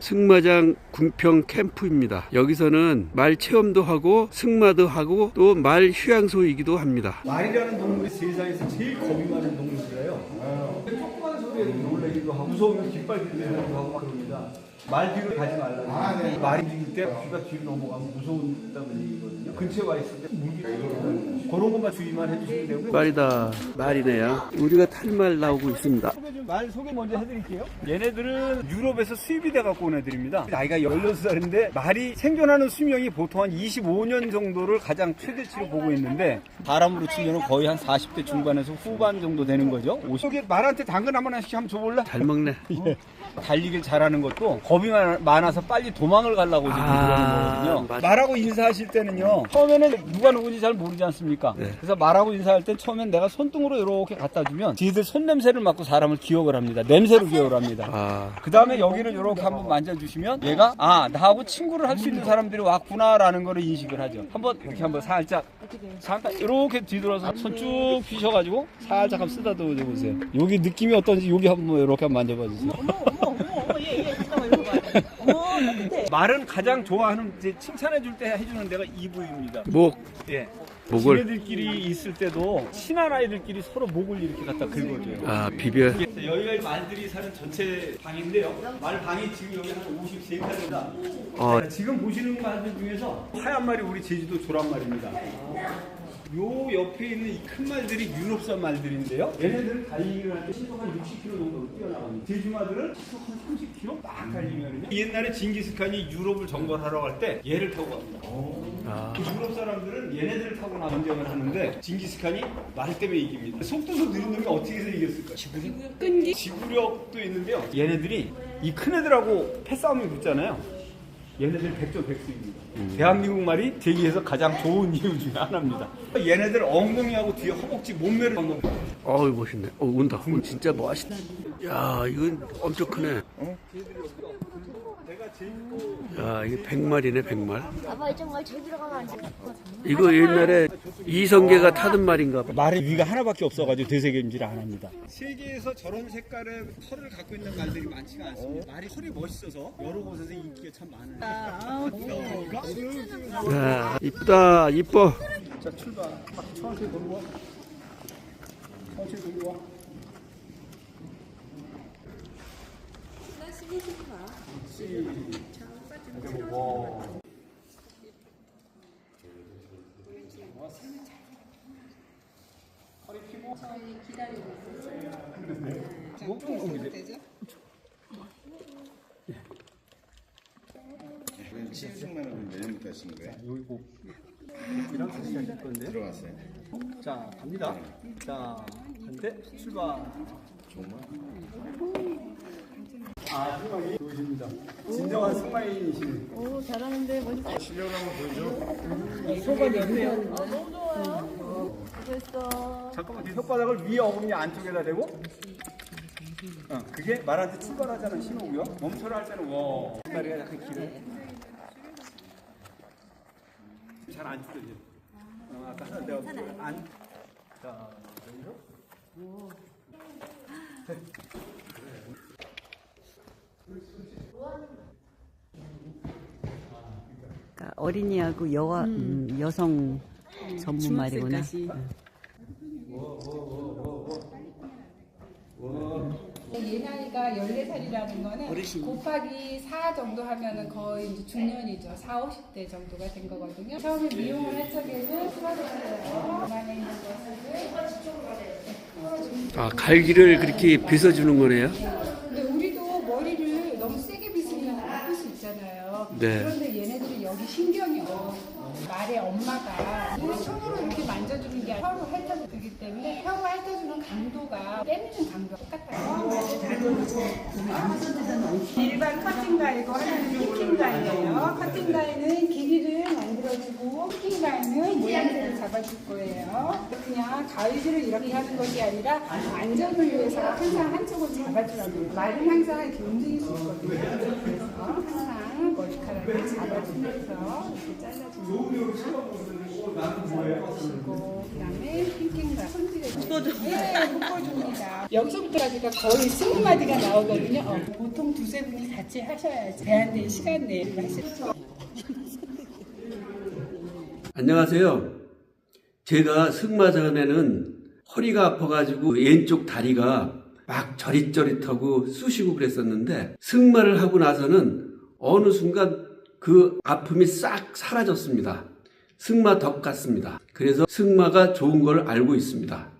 승마장 궁평 캠프입니다. 여기서는 말 체험도 하고 승마도 하고 또 말 휴양소이기도 합니다. 말이라는 동물이 세상에서 제일 겁이 많은 동물이에요. 조그만 소리에 놀라기도 하고 무서우면 깃발 들리기도 하고 막 그럽니다. 말 뒤로 가지 말라고. 말이 움직일 때 귀가 뒤로 넘어가면 무서운다는 얘기거든요. 근처에 와 있을 때 물기 그런 것만 주의만 해주시면 되고요. 말이다. 말이네요. 우리가 탈말 나오고 있습니다. 소개 좀, 말 소개 먼저 해드릴게요. 얘네들은 유럽에서 수입이 돼 갖고 온 애들입니다. 나이가 16살인데 말이 생존하는 수명이 보통 한 25년 정도를 가장 최대치로 보고 있는데 바람으로 치면 거의 한 40대 중반에서 후반 정도 되는 거죠. 오십에 말한테 당근 한 하나씩 한번 줘볼래? 잘 먹네. 예. 달리길 잘하는 것도 겁이 많- 많아서 빨리 도망을 가려고 지금 아, 그러는 거거든요. 맞아. 말하고 인사하실 때는요. 처음에는 누가 누군지 잘 모르지 않습니까? 네. 그래서 말하고 인사할 때 처음엔 내가 손등으로 이렇게 갖다 주면 뒤들 손 냄새를 맡고 사람을 기억을 합니다. 냄새로 기억을 합니다. 아, 그 다음에 여기를 이렇게 한번 만져주시면 얘가 아 나하고 친구를 할 수 있는 사람들이 왔구나라는 거를 인식을 하죠. 한번 이렇게 한번 살짝 잠깐 이렇게 뒤돌아서 손쭉 펴셔가지고 살짝 한번 쓰다듬어 보세요. 여기 느낌이 어떤지 여기 한번 이렇게 한번 만져봐 주세요. 말은 가장 좋아하는 이제 칭찬해 줄 때 해주는 데가 이 부위입니다. 목, 예. 목을. 지네들끼리 있을 때도 친한 아이들끼리 서로 목을 이렇게 갖다 긁어줘요. 아, 비벼. 여기가 말들이 사는 전체 방인데요. 말 방이 지금 여기 한 53칸입니다. 어. 지금 보시는 말들 중에서 하얀 말이 우리 제주도 조랑말입니다. 요 옆에 있는 이 큰 말들이 유럽산 말들인데요. 얘네들은 달리기를 할 때 시속 한 60km 정도로 뛰어나갑니다. 제주마들은 시속 한 30km 막 달리거든요. 옛날에 징기스칸이 유럽을 정벌하러 갈 때 얘를 타고 갑니다. 아, 유럽 사람들은 얘네들을 타고 나 전쟁을 하는데 징기스칸이 말 때문에 이깁니다. 속도도 느린 놈이 어떻게 해서 이겼을까? 지구력? 끈기? 지구력도 있는데요. 얘네들이 이 큰 애들하고 패싸움이 붙잖아요. 얘네들 백조백수입니다. 대한민국 말이 대기에서 가장 좋은 이유 중에 하나입니다. 얘네들 엉덩이하고 뒤에 허벅지 몸매를 방금 어우, 멋있네. 어, 운다. 운 진짜 멋있다. 야, 이건 엄청 크네. 야, 이게 백말이네, 백말. 아빠 정말 제대로 가면 안 돼. 이거 옛날에 이성계가 타던 말인가 봐. 말의 위가 하나밖에 없어가지고 되새김질을 안 합니다. 세계에서 저런 색깔의 털을 갖고 있는 말들이 많지가 않습니다. 말이 털이 멋있어서 여러 곳에서 인기가 참 많아요. 야, 이쁘다, 이뻐. 자 출발. 바퀴 천천히 돌고 와. 천천히 돌고 와. 시 승만은 내년부터 하시는 거예요? 여기 고 이랑 같이 하실 건데. 들어갔어요. 자 갑니다. 자 반대 출발. 아 승마이 좋으십니다. 진정한 승마인이시네. 오 잘하는데 멋있어. 소가 있네요. 너무 좋아요. 수고했어. 잠깐만 네 혓바닥을 위에 어금니 안쪽에다 대고 어, 그게 말한테 출발하자는 신호고요 멈춰라 할 때는 와 다리가 약간 길어 잘안 줄여져 어, 아까 하나 내가 안 자, 여기로 그러니까 어린이하고 여와 음, 여성 전문 말이구나. 얘 나이가 14살이라는 거는 곱하기 4 정도 하면은 거의 이제 중년이죠. 4, 50대 정도가 된 거거든요. 처음에 미용을 할 적에는 풀어줬어요. 안에 있는 것을 아, 갈기를 그렇게 빗어주는 거네요. 근데 우리도 머리를 너무 세게 빗으면 아플 수 있잖아요. 네. 신경이 없어. 말의 엄마가 이 손으로 이렇게 만져주는 게 혀로 핥아주기 때문에 혀로 핥아주는 강도가 때리는 강도가 똑같아요. 일반 커팅 가이고 하나는 피킹 가이예요. 커팅 가이는 피킹 가이는 모양새를 잡아줄 거예요. 그냥 가위질을 이렇게 하는 것이 아니라 안전을 위해서 항상 한쪽을 잘 잡아주라고 말은 항상 이렇게 움직일 수 있거든요. 그래서 항상 머리카락을 잡아주면서 이렇게. 잡아주시고 그다음에 핑킹과 손질해 묶어줍니다. 네, 묶어줍니다. 여기서부터까지가 거의 스무 마디가 나오거든요. 어, 보통 두세 분이 같이 하셔야지 제한된 시간 내에 하실 수 안녕하세요. 제가 승마 전에는 허리가 아파가지고 왼쪽 다리가 막 저릿저릿하고 쑤시고 그랬었는데 승마를 하고 나서는 어느 순간 그 아픔이 싹 사라졌습니다. 승마 덕 같습니다. 그래서 승마가 좋은 걸 알고 있습니다.